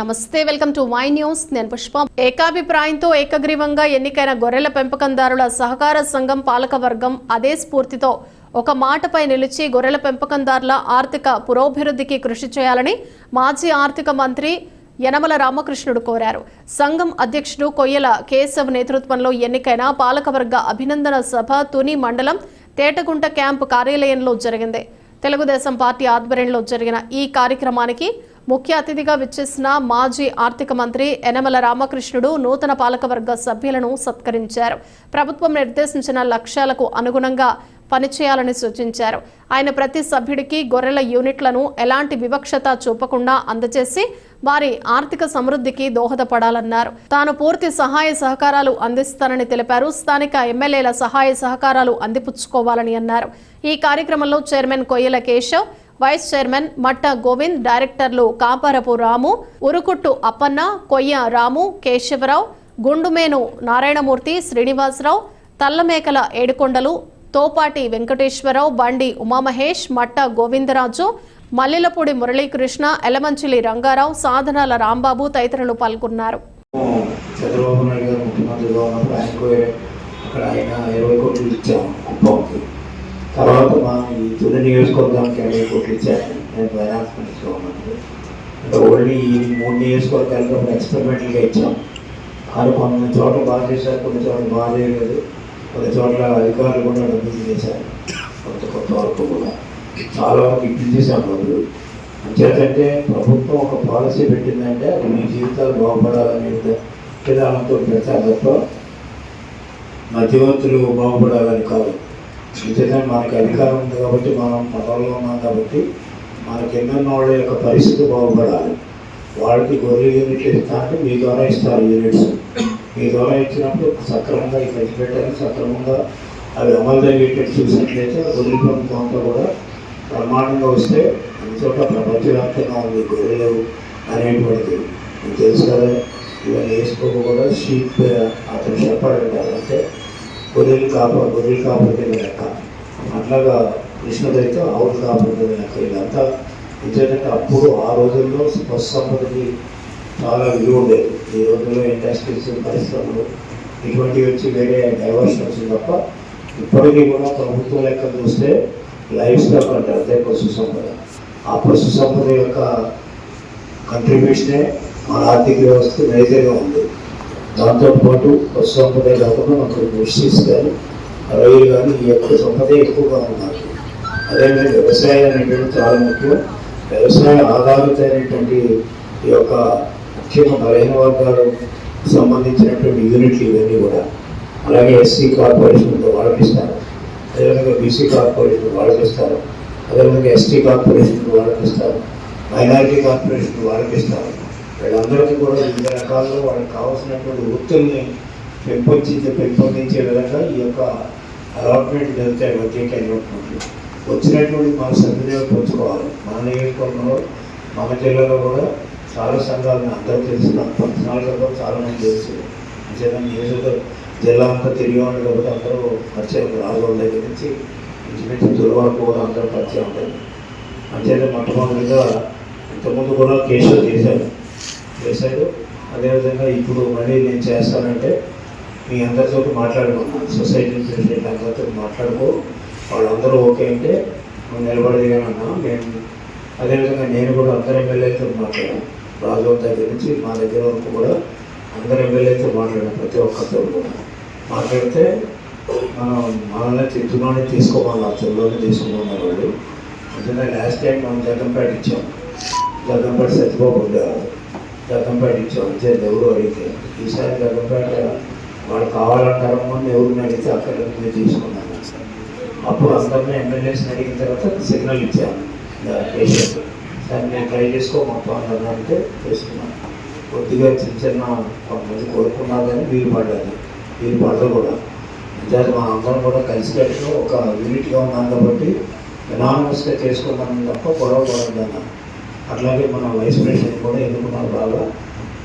నమస్తే welcome to my news. నేను పుష్ప. ఏకాభిప్రాయంతో ఏకగ్రీవంగా ఎన్నికైన గొర్రెల పెంపకందారుల సహకార సంఘం పాలక వర్గం అదే స్ఫూర్తితో ఒక మాటపై నిలిచి గొర్రెల పెంపకందారుల ఆర్థిక పురోభివృద్ధికి కృషి చేయాలని మాజీ ఆర్థిక మంత్రి యనమల రామకృష్ణుడు కోరారు. సంఘం అధ్యక్షుడు కొయ్యల కేశవ్ నేతృత్వంలో ఎన్నికైన పాలకవర్గ అభినందన సభ తుని మండలం తేటగుంట క్యాంపు కార్యాలయంలో జరిగింది. తెలుగుదేశం పార్టీ ఆధ్వర్యంలో జరిగిన ఈ కార్యక్రమానికి ముఖ్య అతిథిగా విచ్చేసిన మాజీ ఆర్థిక మంత్రి యనమల రామకృష్ణుడు నూతన పాలకవర్గ సభ్యులను సత్కరించారు. ప్రభుత్వం నిర్దేశించిన లక్ష్యాలకు అనుగుణంగా పనిచేయాలని సూచించారు. ఆయన ప్రతి సభ్యుడికి గొర్రెల యూనిట్లను ఎలాంటి వివక్షత చూపకుండా అందజేసి వారి ఆర్థిక సమృద్ధికి దోహదపడాలన్నారు. తాను పూర్తి సహాయ సహకారాలు అందిస్తానని తెలిపారు. స్థానిక ఎమ్మెల్యేల సహాయ సహకారాలు అందిపుచ్చుకోవాలని అన్నారు. ఈ కార్యక్రమంలో chairman Koyyala Keshav vice chairman Matta Govind డైరెక్టర్లు కాపారపు రాము ఉరుకుట్టు అప్పన్న కొయ్య రాము కేశవరావు గుండుమేను నారాయణమూర్తి శ్రీనివాసరావు తల్లమేకల ఏడుకొండలు తోపాటి వెంకటేశ్వరరావు బండి ఉమామహేష్ మట్ట గోవిందరాజు మల్లెలపూడి మురళీకృష్ణ ఎలమంచిలి రంగారావు సాధనాల రాంబాబు తదితరులు పాల్గొన్నారు. చంద్రబాబు నాయుడు గారు ముఖ్యమంత్రిగా ఉన్నప్పుడు ఆయనకు అక్కడ ఆయన ఇరవై కోట్లు ఇచ్చాము కుప్పంకి తర్వాత మా ఈ తుది నియోజకవర్గానికి ఇరవై కోట్లు ఇచ్చారు. నేను ఫైనాన్స్ మినిస్టర్ అంటే ఓన్లీ ఈ మూడు నియోజకవర్గాలకి ఒక ఎక్స్పెరిమెంటల్గా ఇచ్చాం. ఆరు కొన్ని చోట్ల బాగా చేశారు కొన్ని చోట్ల బాగా చేయలేదు. కొన్ని చోట్ల అధికారులు కూడా డబ్బులు చేశారు. కొంత కొంత వరకు కూడా. చాలా వరకు ఇప్పించేసాం డబ్బులు అంచేతంటే ప్రభుత్వం ఒక పాలసీ పెట్టిందంటే అది మీ జీవితాలు బాగుపడాలనే విధానంతో పెడతారు తప్ప మధ్యవర్తులు బాగుపడాలని కాదు. ఎందుకంటే మనకి అధికారం ఉంది కాబట్టి మనం పదవుల్లో ఉన్నాం కాబట్టి మన కింద వాళ్ళ యొక్క పరిస్థితి బాగుపడాలి. వాళ్ళకి గొర్రె యూనిట్లు ఇస్తా అంటే మీ ద్వారా ఇస్తారు యూనిట్స్ మీ ద్వారా ఇచ్చినప్పుడు సక్రమంగా ఈ ఖర్చు పెట్టాలి సక్రమంగా అవి అమలు జరిగేటట్టు చూసినట్లయితే గొర్రెల ప్రభుత్వంతో కూడా ప్రమాణంగా వస్తే అన్ని చోట్ల ప్రపంచవ్యాప్తంగా ఉంది గొర్రెలు అనేటువంటిది. మీకు తెలుసు కదా ఇవన్నీ వేసుకోక కూడా షీప్ అతను షెపర్డ్ అంటారు అంటే గొర్రెలు కాప గొర్రెలు కాపాడితే లెక్క అట్లాగా కృష్ణదైతే ఆవులు కాపాడితే లెక్క ఇదంతా ఎందుకంటే అప్పుడు ఆ రోజుల్లో పశు సంపదకి చాలా విలువ ఉండేది. ఈ రోజుల్లో ఇండస్ట్రీస్ పరిశ్రమలు ఇటువంటివి వచ్చి వేరే డైవర్షన్ వచ్చింది తప్ప ఇప్పటికీ కూడా ప్రభుత్వం లెక్క చూస్తే లైఫ్ స్టాక్ అంటారు అదే పశు సంపద. ఆ పశు సంపద యొక్క కంట్రిబ్యూషనే మన ఆర్థిక వ్యవస్థ మేజర్గా ఉంది. దాంతోపాటు పశు సంపద కాకుండా మనకు దృష్టి కానీ రైలు కానీ ఈ యొక్క సంపదే ఎక్కువగా ఉన్నారు. అదేవిధంగా వ్యవసాయం అనేటువంటి చాలా ముఖ్యం. వ్యవసాయ ఆధారితమైనటువంటి ఈ యొక్క ముఖ్యంగా బలహీన వర్గాలు సంబంధించినటువంటి యూనిట్లు ఇవన్నీ కూడా అలాగే ఎస్సీ కార్పొరేషన్తో వాళ్ళకి ఇస్తారు అదేవిధంగా బీసీ కార్పొరేషన్ వాళ్ళకి అదేవిధంగా ఎస్టీ కార్పొరేషన్ వాళ్ళకి ఇస్తారు మైనారిటీ కార్పొరేషన్ వాళ్ళకి వీళ్ళందరికీ కూడా వివిధ రకాల్లో వాళ్ళకి కావాల్సినటువంటి వృత్తుల్ని పెంపొందించే పెంపొందించే విధంగా ఈ యొక్క అలాట్మెంట్ జరుగుతాయి బడ్జెట్ అయినటువంటి వచ్చినటువంటి మన సద్వినియోగపరచుకోవాలి మన నియోజకవర్గంలో మన జిల్లాలో కూడా చాలా సంఘాలను అందరూ తెలిసిన పర్సనల్గా కూడా చాలా మంది తెలుసు. అంతేగా నియోజకవర్గ జిల్లా అంతా తిరిగి ఉంది కాబట్టి అందరూ పరిచయం రాజుల దగ్గర నుంచి ఇంచుమించు తుల వరకు కూడా అందరూ పరిచయం ఉంటుంది అంతేగా మొట్టమొదటిగా ఇంతకుముందు కూడా కేసులు చేశారు. చేశాడు అదేవిధంగా ఇప్పుడు మళ్ళీ నేను చేస్తానంటే మీ అందరితో మాట్లాడుకున్నాను సొసైటీ ప్రెసిడెంట్ అందరితో మాట్లాడుకో. వాళ్ళందరూ ఓకే అంటే నువ్వు నిలబడదిగానన్నా నేను అదేవిధంగా నేను కూడా అందరు ఎమ్మెల్యేతో మాట్లాడాను. రాజు దగ్గర నుంచి మా దగ్గర వరకు కూడా అందరు ఎమ్మెల్యేతో మాట్లాడాను ప్రతి ఒక్కరితో కూడా. మాట్లాడితే మనం మనల్ని తిట్టులోనే తీసుకోమన్నారు చెల్లోనే తీసుకోమన్నారు వాళ్ళు. అందుకని లాస్ట్ టైం మనం జగన్పేట ఇచ్చాం. జగన్పేట సత్యబాబు ఉండేవాళ్ళు జగన్పేట ఇచ్చాం అంతే ఎవరు అడిగితే. ఈసారి జగన్పేట వాళ్ళు కావాలంటారో అని ఎవరిని అడిగితే అక్కడ నేను తీసుకున్నాను అప్పుడు అందరినీ ఎమ్మెల్యేస్ని అడిగిన తర్వాత సిగ్నల్ ఇచ్చాను పేషెంట్. సార్ నేను ట్రై చేసుకో మొత్తం అంటే చేసుకున్నాను. కొద్దిగా చిన్న చిన్న కొంతమంది కోరుకున్నారు కానీ వీలు పడ్డారు వీలు పడదు కూడా. నిజాలు మా అందరం కూడా కలిసికట్టుగా ఒక యూనిట్గా ఉన్నాం కాబట్టి ఎనానమస్గా చేసుకున్నాను తప్ప గొడవ పడద్దన్నాను అట్లాగే మన వైస్ ప్రెసిడెంట్ కూడా ఎన్నుకున్నారు బాగా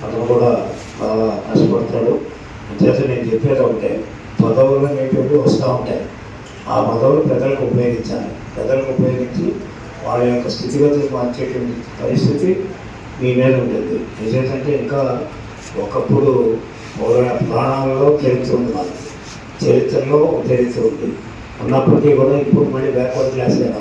అతను కూడా బాగా కష్టపడతాడు. అంచేత నేను చెప్పేది ఒకటే పదవులు అనేటివి వస్తూ ఉంటాయి. ఆ పదవులు ప్రజలకు ఉపయోగించాలి. ప్రజలకు ఉపయోగించి వాళ్ళ యొక్క స్థితిగతులు మార్చేటువంటి పరిస్థితి మీ మీద ఉంటుంది. ఎందుకంటే ఇంకా ఒకప్పుడు పురా- పురాణాల్లో చరిత్ర ఉంది మనకి చరిత్రలో చరిత్ర ఉంది. ఉన్నప్పటికీ కూడా ఇప్పుడు మళ్ళీ బ్యాక్వర్డ్ క్లాస్గా